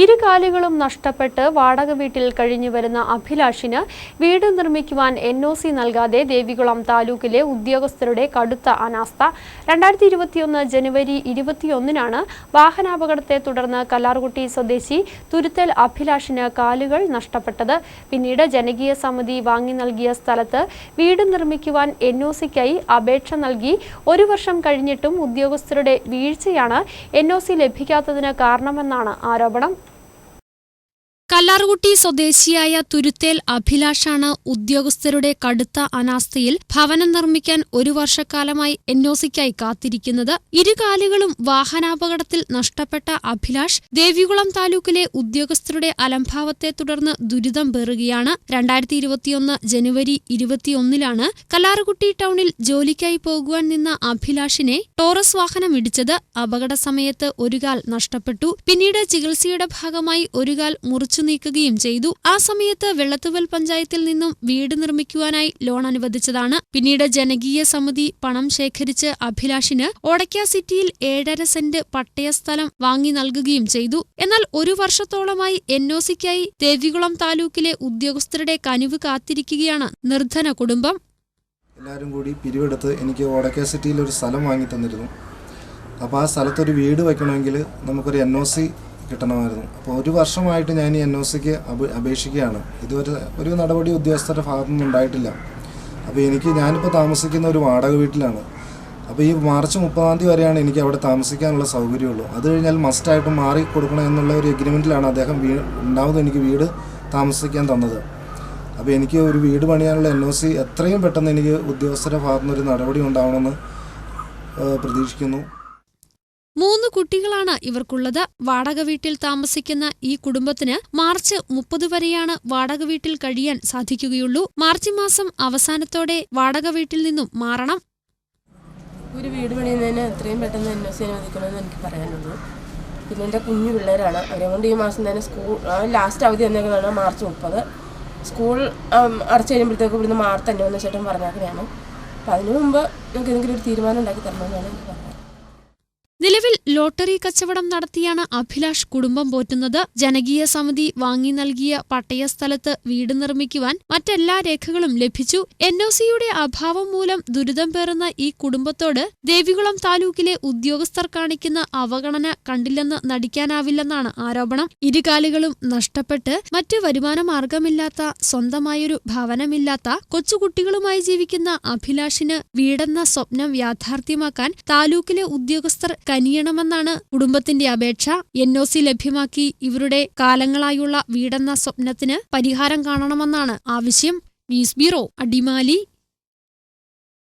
ഇരു കാലുകളും നഷ്ടപ്പെട്ട് വാടക വീട്ടിൽ കഴിഞ്ഞു വരുന്ന അഭിലാഷിന് വീട് നിർമ്മിക്കുവാൻ എൻ ഒ സി നൽകാതെ ദേവികുളം താലൂക്കിലെ ഉദ്യോഗസ്ഥരുടെ കടുത്ത അനാസ്ഥ. രണ്ടായിരത്തി ഇരുപത്തിയൊന്ന് ജനുവരി ഇരുപത്തിയൊന്നിനാണ് വാഹനാപകടത്തെ തുടർന്ന് കല്ലാർകുട്ടി സ്വദേശി തുരുത്തൽ അഭിലാഷിന് കാലുകൾ നഷ്ടപ്പെട്ടത്. പിന്നീട് ജനകീയ സമിതി വാങ്ങി നൽകിയ സ്ഥലത്ത് വീട് നിർമ്മിക്കുവാൻ എൻ ഒ സിക്കായി അപേക്ഷ നൽകി. ഒരു വർഷം കഴിഞ്ഞിട്ടും ഉദ്യോഗസ്ഥരുടെ വീഴ്ചയാണ് എൻ ഒ സി ലഭിക്കാത്തതിന് കാരണമെന്നാണ് ആരോപണം. കല്ലാർകുട്ടി സ്വദേശിയായ തുരുത്തേൽ അഭിലാഷാണ് ഉദ്യോഗസ്ഥരുടെ കടുത്ത അനാസ്ഥയിൽ ഭവനം നിർമ്മിക്കാൻ ഒരു വർഷക്കാലമായി എൻ ഒ സിക്കായി കാത്തിരിക്കുന്നത് ഇരുകാലുകളും വാഹനാപകടത്തിൽ നഷ്ടപ്പെട്ട അഭിലാഷ് ദേവികുളം താലൂക്കിലെ ഉദ്യോഗസ്ഥരുടെ അലംഭാവത്തെ തുടർന്ന് ദുരിതം പേറുകയാണ്. രണ്ടായിരത്തി ഇരുപത്തിയൊന്ന് ജനുവരി ഇരുപത്തിയൊന്നിലാണ് കല്ലാർകുട്ടി ടൗണിൽ ജോലിക്കായി പോകുവാൻ നിന്ന അഭിലാഷിനെ ടോറസ് വാഹനം ഇടിച്ചത്. അപകട സമയത്ത് ഒരു കാൽ നഷ്ടപ്പെട്ടു. പിന്നീട് ചികിത്സയുടെ ഭാഗമായി ഒരു കാൽ മുറിച്ചു നീക്കുകയും ചെയ്തു. ആ സമയത്ത് വെള്ളത്തുവൽ പഞ്ചായത്തിൽ നിന്നും വീട് നിർമ്മിക്കുവാനായി ലോൺ അനുവദിച്ചതാണ്. പിന്നീട് ജനകീയ സമിതി പണം ശേഖരിച്ച് അഭിലാഷിന് ഓടയ്ക്ക സിറ്റിയിൽ ഏഴര സെന്റ് പട്ടയസ്ഥലം വാങ്ങി നൽകുകയും ചെയ്തു. എന്നാൽ ഒരു വർഷത്തോളമായി എൻ ഒ സിക്കായി ദേവികുളം താലൂക്കിലെ ഉദ്യോഗസ്ഥരുടെ കനിവ് കാത്തിരിക്കുകയാണ് നിർധന കുടുംബം. എല്ലാവരും കൂടി പിരിവെടുത്ത് എനിക്ക് ഓടക്ക സിറ്റിയിൽ ഒരു സ്ഥലം വാങ്ങി തന്നിരുന്നു. അപ്പോൾ ആ സ്ഥലത്തൊരു വീട് വയ്ക്കണമെങ്കിൽ നമുക്കൊരു എൻ ഒ സി കിട്ടണമായിരുന്നു. അപ്പോൾ ഒരു വർഷമായിട്ട് ഞാൻ എൻ ഒ സിക്ക് അപേക്ഷിക്കുകയാണ്. ഇതുവരെ ഒരു നടപടി ഉദ്യോഗസ്ഥരുടെ ഭാഗത്തുനിന്ന് ഉണ്ടായിട്ടില്ല. അപ്പോൾ എനിക്ക് ഞാനിപ്പോൾ താമസിക്കുന്ന ഒരു വാടക വീട്ടിലാണ്. അപ്പോൾ ഈ മാർച്ച് മുപ്പതാം തീയതി വരെയാണ് എനിക്ക് അവിടെ താമസിക്കാനുള്ള സൗകര്യമുള്ളൂ. അത് കഴിഞ്ഞാൽ മസ്റ്റായിട്ട് മാറി കൊടുക്കണം എന്നുള്ള ഒരു എഗ്രിമെന്റിലാണ് അദ്ദേഹം വീ ഉണ്ടാവുന്നത് എനിക്ക് വീട് താമസിക്കാൻ തന്നത്. അപ്പോൾ എനിക്ക് ഒരു വീട് പണിയാനുള്ള എൻ ഒ സി എത്രയും പെട്ടെന്ന് എനിക്ക് ഉദ്യോഗസ്ഥരുടെ ഭാഗത്തുനിന്ന് ഒരു നടപടി ഉണ്ടാവണമെന്ന് പ്രതീക്ഷിക്കുന്നു. മൂന്ന് കുട്ടികളാണ് ഇവർക്കുള്ളത്. വാടക വീട്ടിൽ താമസിക്കുന്ന ഈ കുടുംബത്തിന് മാർച്ച് മുപ്പത് വരെയാണ് വാടക വീട്ടിൽ കഴിയാൻ സാധിക്കുകയുള്ളൂ. മാർച്ച് മാസം അവസാനത്തോടെ വാടക വീട്ടിൽ നിന്നും മാറണം. ഒരു വീട് പണിയുന്നതിന് എത്രയും പെട്ടെന്ന് സി അനുവദിക്കണമെന്ന് എനിക്ക് പറയാനുള്ളൂ. പിന്നെ എന്റെ കുഞ്ഞു പിള്ളേരാണ്. അവരെ കൊണ്ട് ഈ മാസം തന്നെ സ്കൂൾ ലാസ്റ്റ് അവധി വന്നേക്കുന്നതാണ് മാർച്ച് മുപ്പത്. സ്കൂൾ അടച്ചു കഴിയുമ്പോഴത്തേക്ക് ഇവിടുന്ന് മാർച്ച് വന്ന ചേട്ടൻ പറഞ്ഞേക്കണെയാണ് അപ്പം അതിനു മുമ്പ് നിങ്ങൾക്ക് എന്തെങ്കിലും ഒരു തീരുമാനം ഉണ്ടാക്കി തരണമെന്നാണ് എനിക്ക് പറയുന്നത് നിലവിൽ ലോട്ടറി കച്ചവടം നടത്തിയാണ് അഭിലാഷ് കുടുംബം പോറ്റുന്നത്. ജനകീയ സമിതി വാങ്ങി നൽകിയ പട്ടയ സ്ഥലത്ത് വീട് നിർമ്മിക്കുവാൻ മറ്റെല്ലാ രേഖകളും ലഭിച്ചു. എൻ ഒ സിയുടെ അഭാവം മൂലം ദുരിതം പേറുന്ന ഈ കുടുംബത്തോട് ദേവികുളം താലൂക്കിലെ ഉദ്യോഗസ്ഥർ കാണിക്കുന്ന അവഗണന കണ്ടില്ലെന്ന് നടിക്കാനാവില്ലെന്നാണ് ആരോപണം. ഇരുകാലുകളും നഷ്ടപ്പെട്ട് മറ്റ് വരുമാന മാർഗമില്ലാത്ത സ്വന്തമായൊരു ഭവനമില്ലാത്ത കൊച്ചുകുട്ടികളുമായി ജീവിക്കുന്ന അഭിലാഷിന് വീടെന്ന സ്വപ്നം യാഥാർത്ഥ്യമാക്കാൻ താലൂക്കിലെ ഉദ്യോഗസ്ഥർ കനിയണമെന്നാണ് കുടുംബത്തിന്റെ അപേക്ഷ. എൻ ഒ സി ലഭ്യമാക്കി ഇവരുടെ കാലങ്ങളായുള്ള വീടെന്ന സ്വപ്നത്തിന് പരിഹാരം കാണണമെന്നാണ് ആവശ്യം. News bureau Adimali.